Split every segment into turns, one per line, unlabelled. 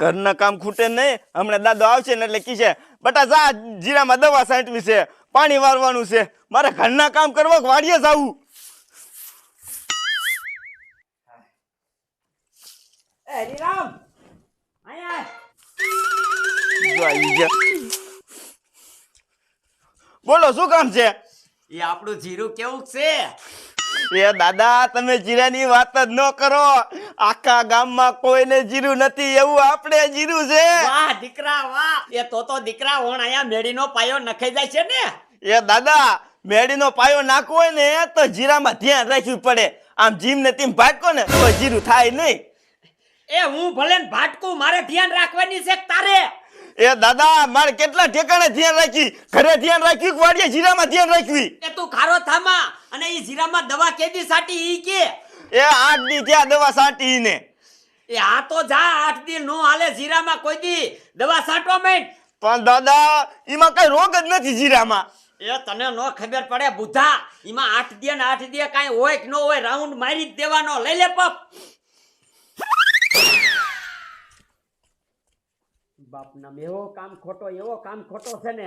ઘરના કામ ખૂટે નહીં. હમણાં દાદો આવશે ને એટલે કીશે બટા જા જીરામાં દવા સાંટવી છે પાણી વારવાનું છે. મારે ઘરના કામ કરવા વાડીએ જવું?
હરિરામ.
બોલો શું કામ છે?
એ આપણું જીરું કેવું છે?
એ દાદા તમે જીરાની વાત જ ન કરો. આખા ગામમાં કોઈને જીરું નથી એવું આપણે જીરું છે.
વાહ દીકરા વાહ. એ તો તો દીકરા ઓણ આયા મેડીનો પાયો નખાઈ જાય છે ને.
એ દાદા મેડીનો પાયો નાખવો હોય ને તો જીરામાં ધ્યાન રાખવું પડે. આમ જીમ ને તેમ ભાટકો ને તો જીરું થાય નહીં.
એ હું ભલે ભાટકું મારે ધ્યાન રાખવાની છે તારે?
એ દાદા મારે કેટલા ઠેકાણે ધ્યાન રાખી ઘરે ધ્યાન રાખ્યું કે વાડીએ જીરામાં ધ્યાન રાખવી
એ તું ખારો થામા. અને એ જીરામાં દવા કેદી સાટી ઈ કે?
એ આઠ દી ત્યાં દવા સાટી ને
એ આ તો જા આઠ દી નો હાલે જીરામાં કોઈ દી. દવા સાટવા મેં
પણ દાદા એમાં કઈ રોગ જ નથી જીરામાં
એ તને નો ખબર પડે બુધા. એમાં આઠ દે ને આઠ દે કાંઈ હોય કે ન હોય રાઉન્ડ મારી જ દેવાનો. લઈ લે પપ બાપ ના એવો કામ ખોટો એવો કામ ખોટો છે ને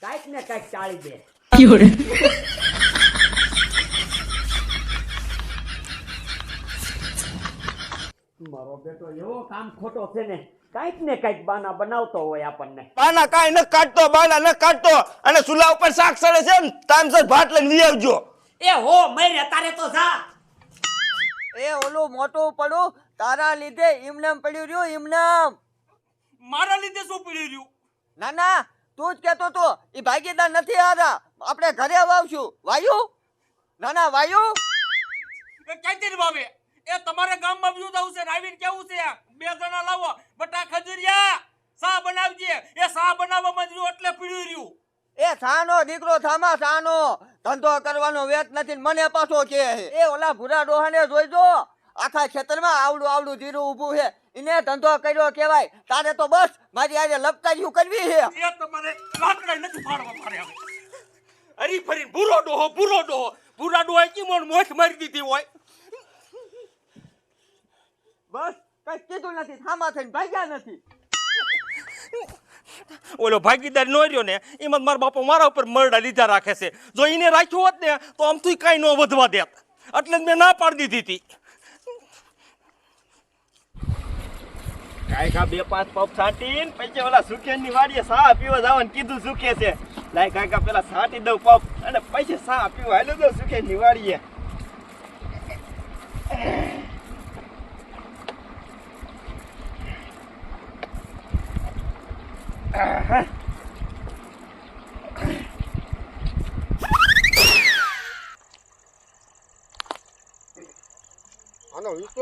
કાંઈક ને કાંઈક ચાળી દે，મારો બેટો એવો કામ ખોટો છે ને કાંઈક ને કાંઈક બાના બનાવતો હોય આપણને.
બાના કાંઈ ન કાઢતો બાના ન કાઢતો. અને ચૂલા ઉપર શાક સડે છે ને ટાઈમસર ભાત લઈને લઈ આવજો.
એ હો મરે તારે તો જા.
એ ઓલું મોટું પડું તારા લીધે ઇમનામ પડ્યું રહ્યું ઇમનામ
મારા લીધે શું પડી રહ્યું.
ના ના તું જ કેતો તો એ ભાગીદાર નથી આરા આપણે ઘરે વાવશું વાયુ? ના ના વાયુ?
એ ક્યાંથી ભાવે? એ તમારે ગામમાં વ્યૂ થવું છે. રાવીને કેવું છે? બે જણા લાવો. બટા ખજુરિયા સા બનાવજે. એ સા બનાવવામાં જ એટલે પીડ્યું રહ્યું.
એ સાનો દીકરો થામા સાનો. ધંધો કરવાનો વેત નથી મને પાછો કે એ ઓલા ભૂરા ડોહાને જોઈજો. આખા ખેતરમાં આવડું આવડું જીરું ઊભું છે. એને ધંધો કર્યો કહેવાય. તારે તો બસ મારી આજે લપતારીયું કરવી છે.
એ તમારે લાકડા નથી ફાડવા મારે હવે. હરી ફરી ભૂરો ડોહો ભૂરો ડોહો ભૂરા ડોહો ચીમોન મોઠ મારી દીધી હોય.
બસ કઈ કીધું નથી થામા થઈને ભાગ્યા નથી.
ઓલો ભાગીદાર નો રહ્યો ને એમાં મારા બાપા મારા ઉપર મરડા લીધા રાખે છે. જો એને રાખ્યો હોત ને તો આમથી કાંઈ ન વધવા દેત. એટલે મેં ના પાડી દીધી હતી.
કાયકા બે પાંચ પપ છાંટીને પછી ઓલા સુખેની વાડીએ સા પીવા જવાનું કીધું સુખે છે. લાય કાયકા પેલા છાંટી દઉં પપ અને પછી સા પીવા. હાલો દઉં સુખેની વાડીએ.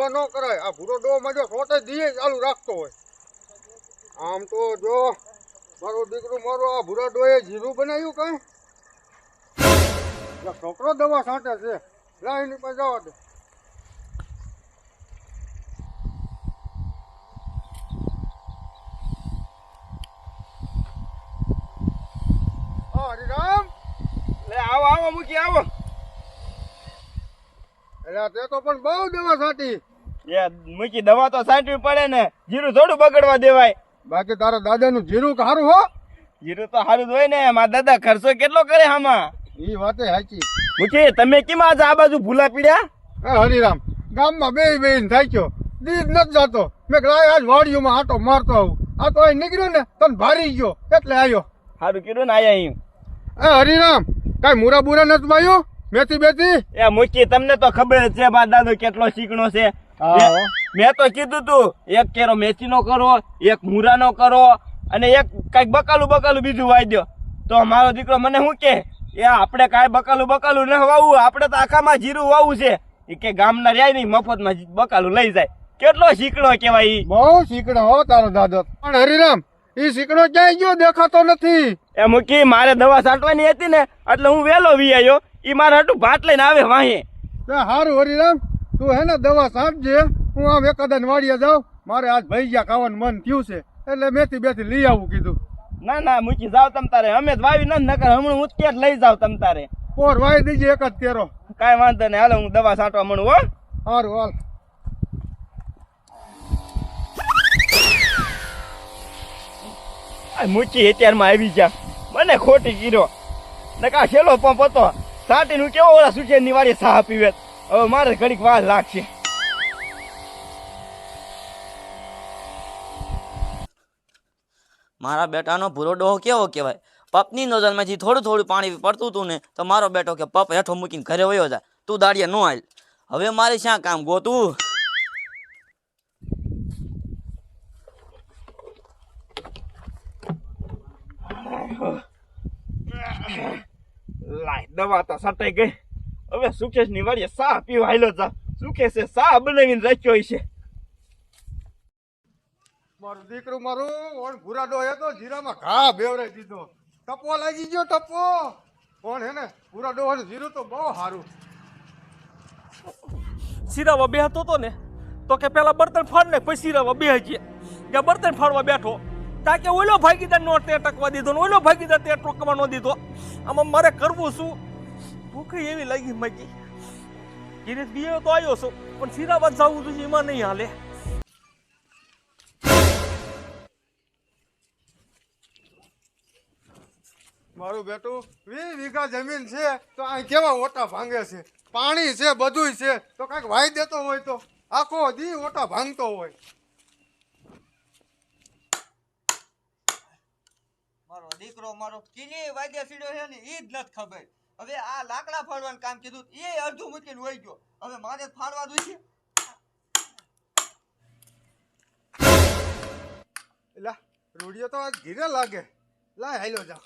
આનો ન કરાય. આ ભૂરો ડો માં જો સોટે દીએ ચાલુ રાખતો હોય. આમ તો જો, મારો દીકરો મારો આ ભૂરા ડોએ જીરું બનાવ્યું કઈ? છોકરો દવા છાંટે છે. લાઈન પર જવા દે. હરિરામ.
લે, આવો આવો, મૂકી આવો.
એટલે તે તો પણ બહુ દવા છાંટી.
એ મૂકી દવા તો છાંટવી પડે ને. જીરું થોડું બગડવા દેવાય.
બાકી તારા દાદાનું જીરું સારું હો?
જીરું તો સારું જ હોય ને. મારા દાદા ખર્ચો કેટલો કરે આમાં?
એ વાતે સાચી.
મૂકી તમે કેમ આજે આ બાજુ ભૂલા પીડ્યા?
હરિરામ ગામમાં બે બે થાક્યો દીદ નથી જાતો. મેં કહ્યું આજ વાડીઓમાં આટો મારતો આવું. આ તો અહીં નીકળ્યો ને તને ભારી ગયો. એટલે આવ્યો
સારું કીધું ને આયા અહીં.
એ હરિરામ કાંઈ મુરા બુરા નથી માયું મેથી બેથી
એ મૂકી તમને તો ખબર જ છે મારા દાદો કેટલો શીખણો છે. મેં- મેં તો કીધું તું એક કેરો મેથીનો કરો એક મુરાનો કરો અને એક કંઈક બકાલું બકાલું બીજું વાઈ દો તો મારો દીકરો મને શું કે? એ આપણે કાંઈ બકાલું બકાલું ન વાવવું આપણે તો આખામાં જીરું વાવવું છે. એ કે ગામના રહ્યા નહીં મફતમાં બકાલું લઈ જાય. કેટલો શીખણો કેવાય ઈ.
બહુ શીકણો હો તારો દાદો. પણ હરિરામ એ શીકણો ક્યાંય ગયો દેખાતો નથી.
એ મૂકી મારે દવા છાંટવાની હતી ને એટલે હું વેલો વી આવ્યો એ મારે હાટું ભાત લઈને આવે વાહે.
હારું હરિરામ. તું હે ને દવા સાંજે હું આમ એકાદા વાડીએ જાઉં. મારે આજ ભૈયા ખાવાનું મન થયું છે એટલે મેથી બેથી લઈ આવું કીધું.
ના ના મૂકી જાવ તમ તારે. અમે જ વાવી નથી નકર હમણાં હું જ લઈ જાવ તમ તારે.
પોર વાવી દીજે એક જ તેરો
કાંઈ વાંધો નહીં હાલો હું દવા છાંટવા મળું હો.
સારું હાલ.
આ મૂકી અત્યારમાં આવી જા. મને ખોટી કીધો. નકા છેલ્લો પંપ હતો. સાટીનું કેવો ઓલા સુચેનની વાળી સાહ પીવે. હવે મારે ઘડીક વાર લાગશે
મારા બેટાનો ભૂરો ડોહો કેવો કહેવાય? પપની નજરમાંથી થોડું થોડું પાણી પડતું હતું ને તો મારો બેટો કે પપ હેઠો મૂકીને ઘરે વયો જાય તું દાડિયા નો આલ હવે મારે શ્યાં કામ ગોતું?
લાય દવા તો સટાઈ ગઈ. હવે સુકેશની વાડીએ સા પીવા હાલ્યો જા સુકેશે સા બનાવીને રાખ્યો છે
મારું દીકરું મારું ઓણ ભૂરા ડો હતો જીરામાં ઘા બેવરાઈ દીધો. ટપો લાગી ગયો ટપો. કોણ હે ને ભૂરા ડોહાનું જીરું તો બહુ સારું
સિરાવા બેહતો તો ને તો કે પેલા બર્તન ફાડ ને પછી સિરાવા બેહ છે જ્યાં બર્તન ફાડવા બેઠો તાકે ઓલો ભાગીદાર નો તે ટકવા દીધો ને ઓલો ભાગીદાર તે ટોકવા નો દીધો. આમાં મારે કરવું શું? ભૂખ એવી લાગી મજી ગિરીશ બી તો આવ્યો છું પણ સિરાબાદ જવું જોઈએ એમાં નહીં હાલે.
મારું બેટું વીસ વીઘા જમીન છે તો આ કેવા ઓટા ભાંગે છે? પાણી છે બધુંય છે તો કાંઈક વાઈ દેતો હોય તો? આખો દી ઓટા ભાંગતો હોય.
મારો દીકરો મારો કિની વાદ્ય સીડ્યો છે ને ઈ જ નથી ખબર. હવે આ લાકડા ફાડવાનું કામ કીધું એ અડધું મૂકીને હોય ગયો. હવે મારે ફાડવા દઉં
એલા રૂડિયો તો આજ ઘીરે લાગે. લા હાલ્યો જા.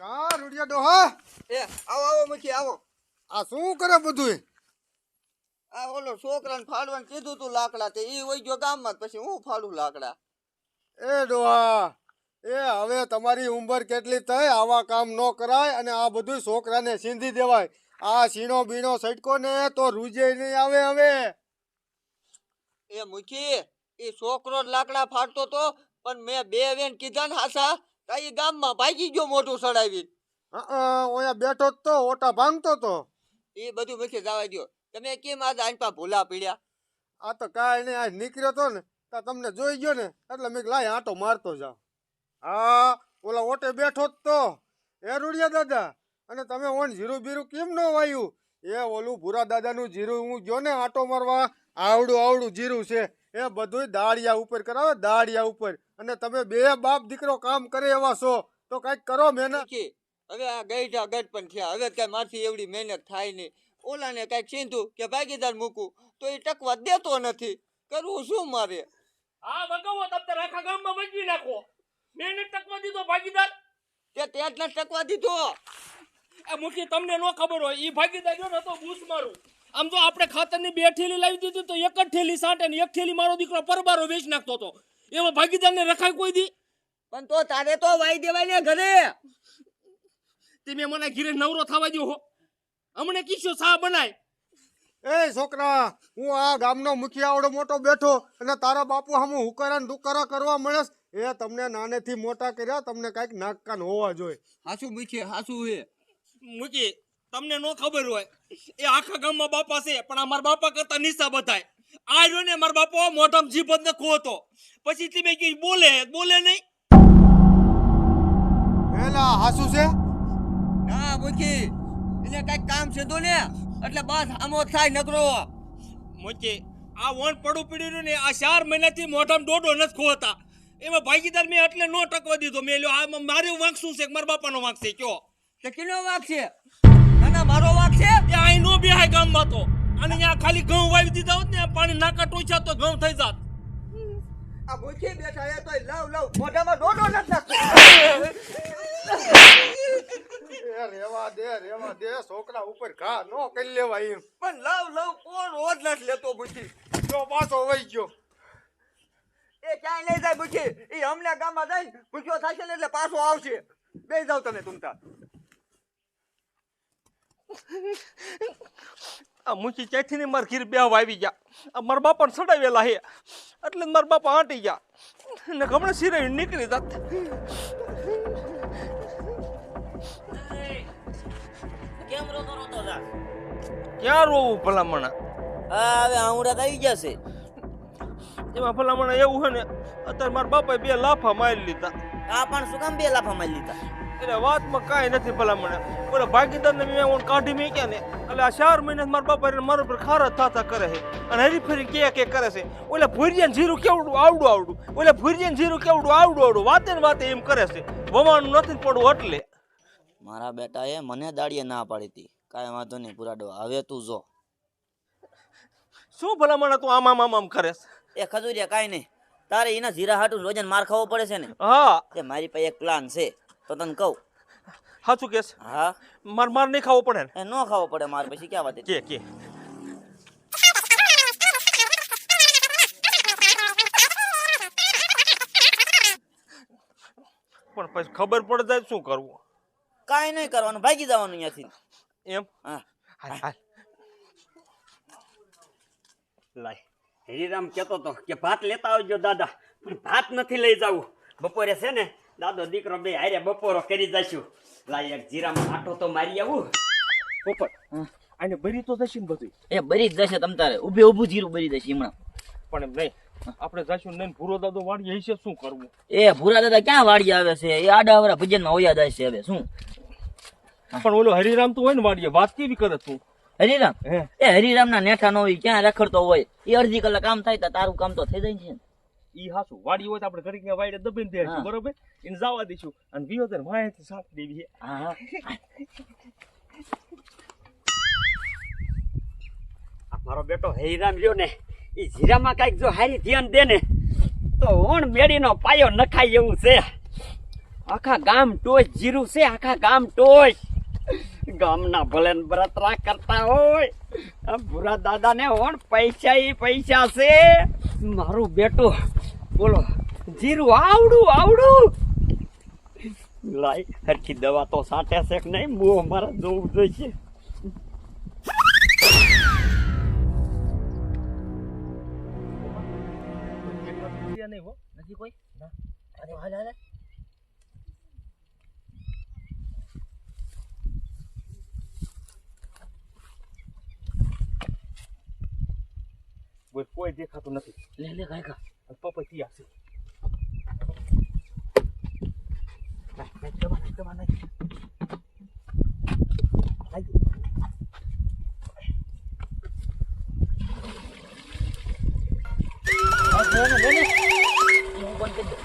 કા રૂડિયા ડોહા?
એ આવો આવો મૂકી આવો.
આ શું કરે બધુંય?
આ ઓલો છોકરાને ફાડવાનું કીધું તું લાકડા તે એ વહી ગયો ગામમાં પછી હું ફાડું લાકડા?
એ ડોહા એ હવે તમારી ઉંમર કેટલી થઈ? આવા કામ ન કરાય અને આ બધું છોકરાને સીંધી દેવાય. આ સીણો બીણો સટકો ને તો રૂજે નહીં આવે હવે.
એ મુખી એ છોકરો જ લાકડા ફાડતો તો પણ મેં બે વેન કીધા ને હાસા તો ઈ ગામમાં ભાગી ગયો મોટું સડાવી
ઓયા બેઠો જ તો ઓટા ભાંગતો તો.
એ બધું મુખી જવા દ્યો. તમે કેમ આજ આંપા ભૂલા પીડ્યા?
આ તો કાંઈ નહીં આ નીકળ્યો તો ને. તો તમને જોઈ ગયો ને, એટલે મેં લાય, આંટો મારતો જાવ હા, ઓલા ઓટે બેઠો જ તો. એ રૂડિયા દાદા, અને તમે ઓન જીરું બીરું કેમ ન વાયું? એ ઓલું ભૂરા દાદાનું જીરું હું ગયો ને આંટો મારવા, આવડું આવડું જીરું છે. એ બધુંય દાળિયા ઉપર કરાવે, દાળિયા ઉપર. અને તમે બે બાપ દીકરો કામ કરે એવા છો, તો કાંઈક કરો મહેનત.
હવે આ ગઈઢા ગઢ પણ થયા. હવે કઈ મારથી એવડી મહેનત થાય નહીં. ઓલાને કંઈક ચીંધું કે ભાગીદાર મૂકું, તો એ ટકવા દેતો નથી. કરવું શું મારે?
હા વગાવો તમને આખા ગામમાં વગી નાખો. મેં ટકવા દીધો ભાગીદાર.
તે ત્યાં જ ટકવા દીધો.
એ મુખી તમને ન ખબર હોય ઈ ભાગીદાર જો ને તો બૂસ મારું. આમ તો આપણે ખાતરની બે ઠેલી લાવી દીધી તો એક જ ઠેલી સાંટે ને એક ઠેલી મારો દીકરો પરબારો વેચ નાખતો હતો. એમાં ભાગીદારને રખાય કોઈ દી?
પણ તો તારે તો વાઈ દેવાય ને ઘરે
તમે મને ઘીરે નવરો થવા દો હો. હમણે કીશો સા બનાય.
એ છોકરા હું આ ગામનો મુખિયાવડો મોટો બેઠો અને તારા બાપુ હમ હુકારા દુકારા કરવા મળે એ તમને નાનેથી મોટા કર્યા તમને કાંઈક નાકકાન હોવા જોઈએ.
હાસુ મુખી હાસુ હે.
મુખી તમને નો ખબર હોય એ આખા ગામમાં બાપા છે પણ આ મારા બાપા કરતા નિશા બધાય. આ જો ને મારા બાપો મોઢામાં જીભત ને ખોતો પછી તમે કઈ બોલે બોલે નહીં.
એલા હાસુ છે?
ના મૂકી. એને કંઈક કામ છે તો ને. એટલે બસ આમો થાય નકરો.
મોચી આ વણ પડું રહ્યું ને આ ચાર મહિનાથી મોઢામાં ડોડો નથી ખોતા એમાં ભાગીદાર મેં એટલે નો ટકવા દીધો. મેં લ્યો આ મારે વાંક શું છે? કે મારા બાપાનો વાંક છે કયો?
તે કેનો વાંક છે? ના ના મારો વાક છે?
એ અહીં નો બેહાય ગામમાં તો. અને ત્યાં ખાલી ઘઉં વાવી દીધા હોત ને પાણી નાકા ટોચ્યા તો ઘઉં થઈ જાત.
આ ભૂખી બેઠા એ તો લાવ લાવ મોઢામાં ડોડો નથી નાખતો.
એ રેવા દે રેવા દે છોકરા ઉપર ઘા નો કરી લેવાય એમ.
પણ લવ લવ કોણ રોજ નથી લેતો મૂકી
જો પાછો વહી ગયો.
એ ક્યાંય નહીં જાય મૂકી એ હમણાં ગામમાં જાય પૂછ્યો થશે ને એટલે પાછો આવશે. બે જાવ તમે તુમતા
આ મુખી ચેઠીની ને મારા ઘીર બે આવી ગયા. આ મારા બાપાને સડાવેલા હે. એટલે મારા બાપા આંટી ગયા. ને ગમણે સિરાઈ નીકળી જાત.
કેમ રોતો રોતો જા?
ક્યાં રોવું ભલામણા?
હા હવે આવડા આવી ગયા છે.
એમાં ભલામણ એવું હે ને અત્યારે મારા બાપાએ બે લાફા મારી લીધા.
આ પણ શું કામ બે લાફા મારી લીધા?
એટલે વાતમાં કાંઈ નથી ભલામણ. ઓલા ભાગીદારને મેં ઓન કાઢી મેં ને એટલે આ ચાર મહિના મારા બાપા મારા ઉપર ખારા થાતા કરે છે. અને હરીફરી કે કે કરે છે. ઓલા ભુરિયન જીરું કેવડું આવડું આવડું? ઓલા ભૂરિયાને જીરું કેવડું આવડું આવડું? વાતે ને વાતે એમ કરે છે. વમાણું નથી પડવું એટલે.
મારા બેટાએ મને દાડીએ ના પાડી હતી. કાંઈ વાંધો નહીં પુરાડો. હવે તું જો.
શું ભલામણ તું આમ આમ આમ આમ કરે
એ ખજુરિયા કાંઈ નહીં. તારે એના જીરા હાટું રોજન માર ખાવો પડે છે ને.
હા.
એ મારી પાસે એક પ્લાન છે. તો તને કહું.
સાચું કેસ
હા.
માર માર નહીં ખાવો પડે ને.
એ ન ખાવો પડે માર પછી ક્યાં વાત
કે કે. પણ પછી ખબર પડે જાય શું કરવું?
કાંઈ નહીં કરવાનું ભાગી જવાનું અહીંયાથી.
એમ?
હા.
હાલ હાલ.
લાય હરિરામ કહેતો તો કે ભાત લેતા આવજો દાદા. પણ ભાત નથી લઈ જવું. બપોરે છે ને દાદો દીકરો બે હારે બપોરો કરી જશું. લાય એક જીરામાં આટો તો મારી આવું.
પોપટ અને બરી તો જશે ને બધું.
એ બરી જ જશે તમ તારે. ઊભે ઊભું જીરું બરી જશે હમણાં.
પણ નહીં આપણે જશું નહીં ભૂરો દાદો વાળી હશે શું કરવું?
એ ભૂરા દાદા ક્યાં વાડી આવે છે? એ આડા આવરા ભજનમાં ઓયા જાય છે હવે શું?
પણ ઓલો હરિરામ તો હોય ને વાડીએ વાત કેવી કરે તું?
હરિરામ?
હે.
એ હરિરામ ના નેઠા નો હોય ક્યાં રખડતો હોય? એ અડધી કલાક કામ થાય તો તારું કામ તો થઈ જાય છે
ઈ હાસુ વાડી હોય તો આપણે ઘડીક ને વાડે દબીન દઈશું
હા.
બરોબર? એને જવા દઈશું. અને વિયોદર વાંહેથી સાથ દેવી છે.
હા હા.
આ મારો બેટો હરિરામ રહ્યો ને એ જીરામાં કાંઈક જો હારી ધ્યાન દે ને તો ઓણ મેળીનો પાયો નખાય એવું છે. આખા ગામ ટોચ જીરું છે આખા ગામ ટોચ ગામના ભલે ને કરતા હોય ભૂરા દાદાને હોણ પૈસા એ પૈસા છે. મારું બેટું, બોલો, જીરું આવડું આવડું. લાઈ હરખી દવા તો સાટે છે કે નહીં? મોં મારા જોવું જોઈએ
નહીં હો
કોઈ અરે હાલ હાલ
કોઈ- કોઈ દેખાતું નથી.
લે લે કાંઈ ખા
અને પપૈયા છે નાખ, નાખ, દવા ધ્યાન દવા નાખ.
હા, લે ને, લે ને. હું બંધ કરી દઉં.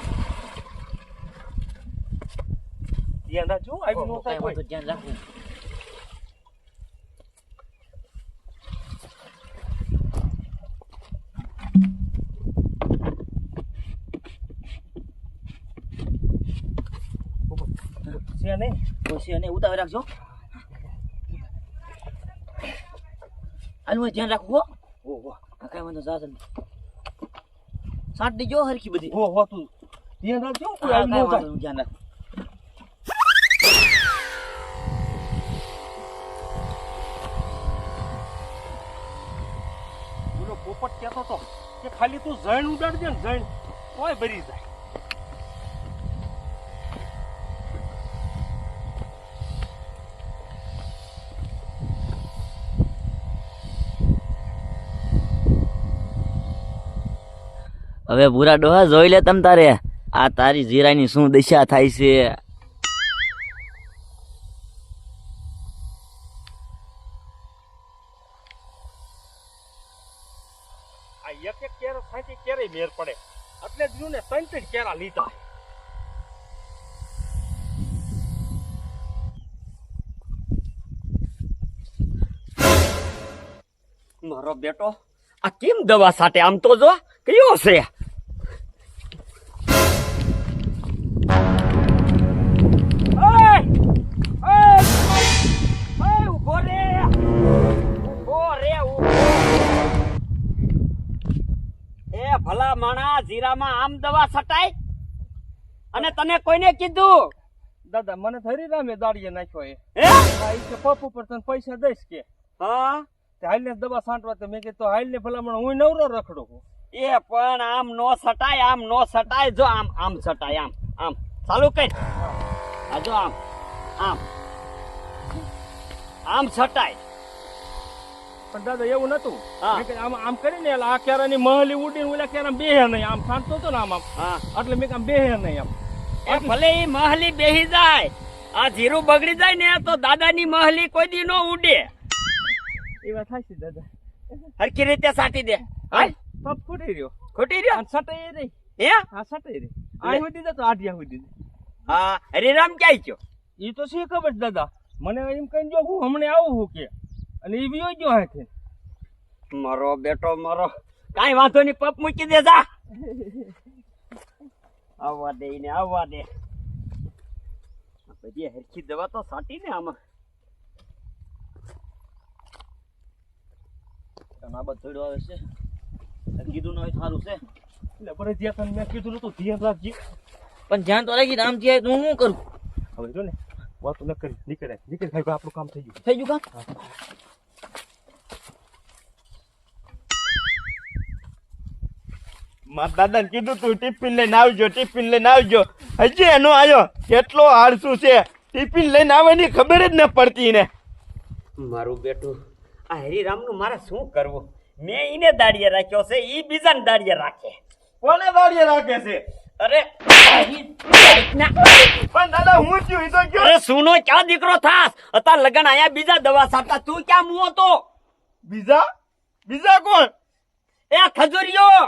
ધ્યાન રાખજો આવી નો થાય
કાંઈ વાંધો
કોઈ. છે નહીં
ઉતાવળ રાખજો હું ધ્યાન રાખવું હો
ઓહો
વાંધો જાશે નહીં સાટ દીજો હરખી બધી
ઓહો તું ધ્યાન રાખજો
હા, નહીં, હું ધ્યાન રાખ
પોપટ કહેતો તો કે ખાલી તું જણ ઉડાડજે ને જણ તોય ભરી જાય
હવે ભૂરા ડોહા જોઈ લે તમ તારે. આ તારી જીરાની શું દિશા થાય છે?
કેરા લીધા.
મારો બેટો, આ કેમ દવા સાથે આમ તો જો? કયો છે? ભલા માણા જીરામાં આમ દવા છટાય? અને તને કોઈને કીધું?
દાદા મને થરી રામે દાડીએ નાખ્યો એ.
હે?
આ કે પપ્પુ પર તને પૈસા દઈશ કે.
હા?
તે હાલને દવા છાંટવા તો મેં કીધું હાલને ભલામણ હું નવરો રખડો
એ પણ આમ નો સટાય આમ નો સટાય જો આમ આમ સટાય આમ આમ. ચાલુ કઈ. આ જો આમ આમ. આમ સટાય
પણ દાદા એવું નતું. આમ આમ કરીને આ કેરાની મહલી ઉડીને ઓલા કેરા બેહે નહીં આમ શાંત હતો ને આમ આમ. એટલે મેં કામ બેહે નહીં આમ.
ભલે એ મહલી બેહી જાય આ જીરું બગડી જાય ને તો દાદાની મહલી કોઈ દી નો ઉડે.
એ વાત થાય છે દાદા.
હરકી રીતે સાટી દે. હાલ.
પપ ખોટી રહ્યો.
ખોટી રહ્યો?
સટે એ રહી
હે?
હા સટે રહી આ સુધી જતો આઠિયા સુધી
હા હરિરામ ક્યાંય ગયો?
એ તો શી ખબર દાદા. મને એમ કહીને જો હું હમણાં આવું હું કે. અને એ વિયો ગયો હે
મારો બેટો મારો. કાઈ વાંધો નહીં પપ મૂકી દે જા આવવા દે ને આવવા દે. બધી હરખી દવા તો સાટી ને આમાં.
આ બધું આવે છે? કીધું ન હોય સારું છે.
એટલે ફરજિયાત તને મેં કીધું નતું ધ્યાન રાખજે.
પણ ધ્યાન તો રાખી રામજી જાય તો હું શું કરું?
હવે જો ને વાતો ન કરી નીકળે નીકળે આપણું કામ થઈ ગયું.
થઈ ગયું કામ?
મારા દાદાને કીધું તું ટિફિન લઈને આવજો ટિફિન લઈને આવજો. હજી એનો આવ્યો કેટલો આળસુ છે. ટિફિન લઈને આવવાની ખબર જ ન પડતી ને
મારું બેટું આ હરિરામનું મારે શું કરવું? મેં એને દાડીએ રાખ્યો છે એ બીજાને દાડીએ રાખે.
કોને દાડીએ રાખે છે?
અરે
પણ દાદા હું થયું? તો કયો?
અરે સુનો ક્યાં દીકરો થાસ અત્યારે લગન આયા બીજા દવા સાટા. તું ક્યાં મુઓ તો
બીજા? બીજા કોણ?
એ ખજૂરિયો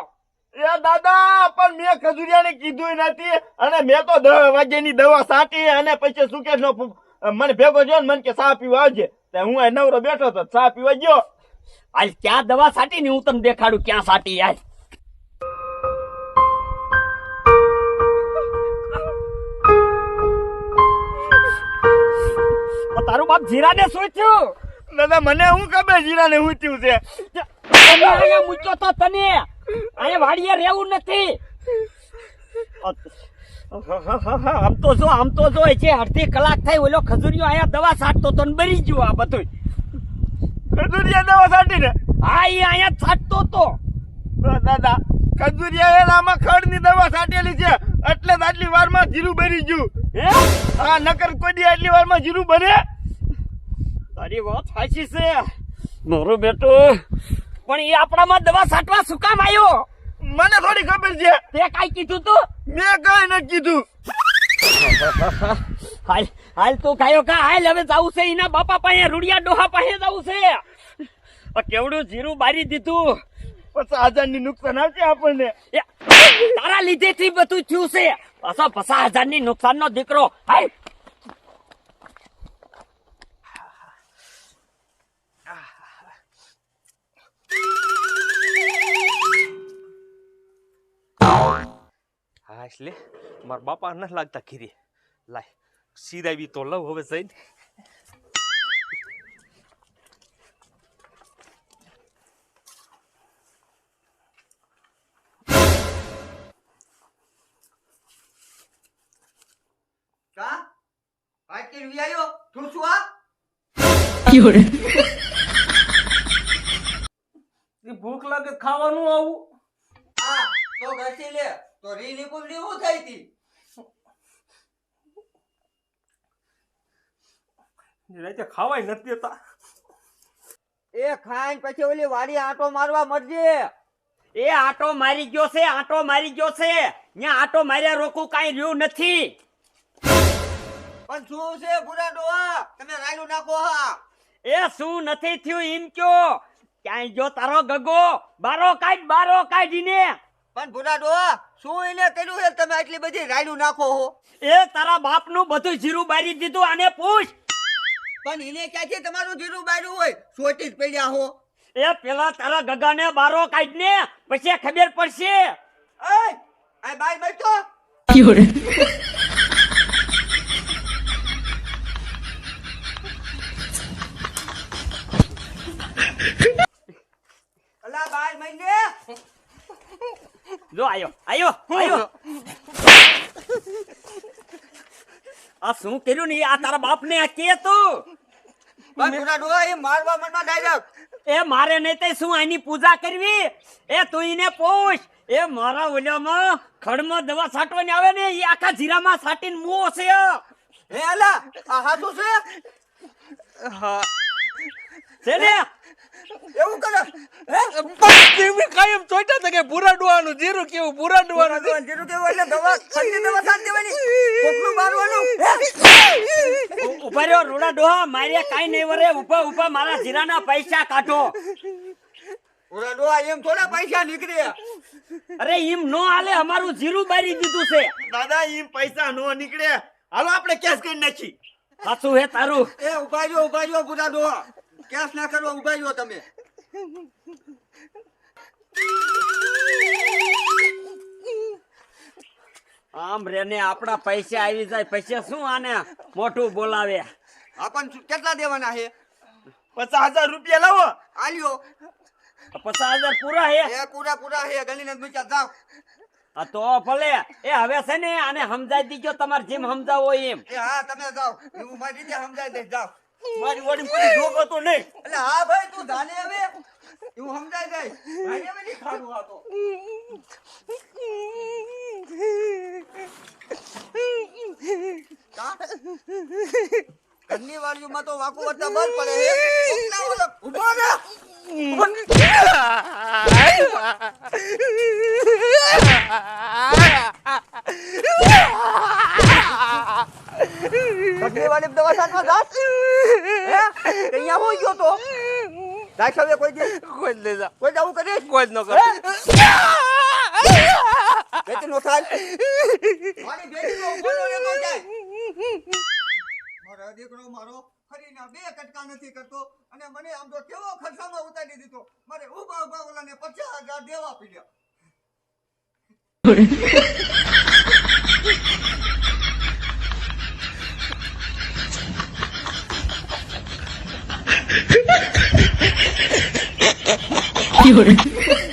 એ દાદા પણ મેં ખજુરિયાને કીધું નથી. અને મેં તો દસ વાગ્યાની દવા સાટી અને પછી સુકેશ નો મને ભેગો જો મને કે ચા પીવા આવજે. તે હું આ નવરો બેઠો તો ચા પીવા ગયો.
આજ ક્યાં દવા સાટી ને હું તમને દેખાડું ક્યાં સાટી આજ તારું બાપ જીરાને શું થયું?
દાદા મને હું ખબર જીરાને હું થયું છે?
મૂક્યો તો તને. અહીંયા વાડીએ રહેવું નથી. આમ તો જો આમ તો જો છે અડધી કલાક થઈ ઓલો ખજૂરિયો અહીંયા દવા છાંટતો તો બરી ગયો આ બધું
ખજુરિયા દવા સાટી ને
હા એ અહીંયા છાંટતો તો.
દાદા ખજુરિયા એનામાં ખડની દવા છાંટેલી છે. એટલે જ આટલી વારમાં જીરું બરી ગયું.
હે?
આ નકર કોઈ દી આટલી વારમાં જીરું બને?
તારી વાત સાચી છે. મારો બેટો પણ એ આપણામાં દવા છાંટવા શું કામ આવ્યો
મને થોડી ખબર છે.
તે કાઈ કીધું તું?
મેં કઈ ન કીધું.
હાલ હાલ તું ખાયો કા? હાલ હવે જાવું છે એના બાપા પાસે રૂડિયા ડોહા પાસે જાવું છે. કેવડું જીરું બારી દીધું.
પચાસ હજારની નુકસાન આવશે આપણને.
એ, લીધે થી બધું થયું છે. પાછા પચાસ હજારની નુકસાન નો દીકરો. હાલ
હા એટલે મારા બાપા નથી લાગતા ખીરી લાય સિરાવી તો લવ હવે જઈને.
કા? પાટીલ વિયાયો તું શું આ
એ ભૂખ લાગે ખાવાનું આવું?
તો ઘસી લે. તો રી નીકળ લેવું થઈ હતી?
રાતે ખાવાય નથી દેતા.
એ ખાઈને પછી ઓલી વાડી આંટો મારવા મરજે.
એ આટો મારી ગયો છે આટો મારી ગયો છે. ત્યાં આટો માર્યા રોકું કાંઈ રહ્યું નથી.
પણ શું છે બુરા ડોહા? તમે રાયલું નાખો હા.
એ શું નથી થયું એમ કયો? ક્યાંય જો તારો ગગો બારો કાઢ બારો કાઢીને.
પણ ડોહા શું એને કર્યું છે તમે આટલી બધી રાયડું નાખો હો.
એ તારા બાપનું બધું જીરું બારી દીધું આને પૂછ.
પણ એને ક્યાંથી તમારું જીરું બાર્યું હોય? સોટી જ પડ્યા હો.
એ પેલા તારા ગગાને બારો કાઢને પછી ખબર પડશે.
એ આ બાઈ બેઠો
જો આયો આયો આયો. આ શું કર્યું ને? આ તારા આ કે તું?
એ
એ મારે નહીં તે શું આની પૂજા કરવી? એ તું એને પૂછ એ મારા ઓલામાં ખડમાં દવા છાંટવાની આવે ને એ આખા જીરામાં છાંટીને મો છે.
હે અલા આ હાચું છે?
છે ને?
એવું કરે.
પણ કાયમ ચોટ્યા હતા કે ભૂરા જીરું કેવું ભૂરા ડોહાનું જીરું.
જીરું કેવું એટલે દવા ઠંડી દવા સાથ દેવાની. કોકનું મારવાનું
ઊભા રહ્યો રૂડા ડોહા મારે કાઈ નહીં વરે. ઊભા ઊભા મારા જીરાના પૈસા કાઢો.
ઓલા ડોહા એમ થોડા પૈસા નીકળ્યા.
અરે એમ નો હાલે અમારું જીરું બારી દીધું છે.
દાદા એમ પૈસા નો નીકળે હાલો આપણે કેશ કરી નાખી.
સાચું હે તારું.
એ ઊભા રહ્યો ઊભા રહ્યો ડોહા. કેસ ના કરવા ઊભા રહ્યો તમે?
આમ રેને આપણા પૈસા આવી જાય. પૈસા શું આને મોટું બોલાવે?
આપણ કેટલા દેવાના છે
પચાસ હજાર રૂપિયા લાવો.
આલ્યો.
પચાસ હજાર પૂરા હે?
એ પૂરા પૂરા છે ગણીને જ મૂક્યા જાવ
આ તો ભલે. એ હવે છે ને આને સમજાઈ દીજો તમારે જેમ સમજાવો એમ.
એ હા તમે જાઓ. હું મારી રીતે સમજાઈ દઈશ. જાઓ.
મારી વાડી પછી ઢોકો તો નહીં.
એટલે હા ભાઈ તું ધાને હવે. એવું સમજાય જાય ભાઈ હવે નહીં ખાવું આ તો. કા? ઘરની વાડીઓમાં તો વાકુ વળતા બંધ પડે ઘરની વાડી જાસ હે? અહીંયા હોય ગયો તો? દાખ હવે કોઈ દી?
કોઈ જા
કોઈ જવું કરીશ
કોઈ જ ન કરે.
બેટી નો થાય? મારી બેટી નો બોલો ને તો જાય મારા દીકરો મારો ફરીના બે કટકા નથી કરતો અને મને આમ તો કેવો ખર્ચામાં ઉતારી દીધો. મારે ઊભા ઊભા ઓલાને પચાસ હજાર દેવા પીડ્યા. You're